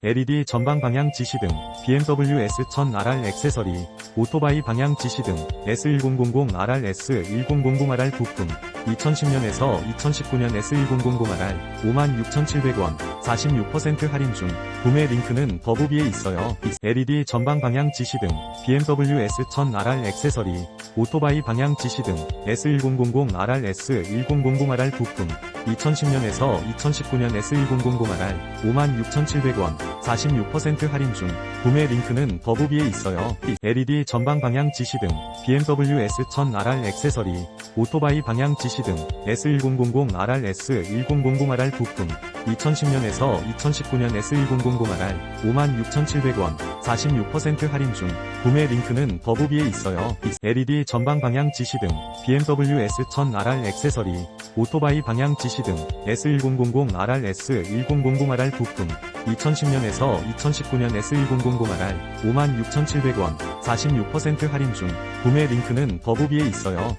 LED 전방 방향 지시등, BMW S1000RR 액세서리, 오토바이 방향 지시등, S1000RR, S1000RR 부품, 2010년에서 2019년 S1000RR 56,700원, 46% 할인 중, 구매 링크는 더보기에 있어요. LED 전방 방향 지시등, BMW S1000RR 액세서리, 오토바이 방향 지시 등, S1000RR, S1000RR 부품, 2010년에서 2019년 S1000RR 56,700원, 46% 할인 중, 구매 링크는 더보기에 있어요. LED 전방 방향 지시 등, BMW S1000RR 액세서리, 오토바이 방향 지시 등, S1000RR, S1000RR 부품, 2010년에서 2019년 S1000RR 56,700원, 46% 할인 중, 구매 링크는 더보기에 있어요. LED 전방 방향 지시등, BMW S1000RR 액세서리, 오토바이 방향 지시등, S1000RR, S1000RR 부품, 2010년에서 2019년 S1000RR 56,700원, 46% 할인 중, 구매 링크는 더보기에 있어요.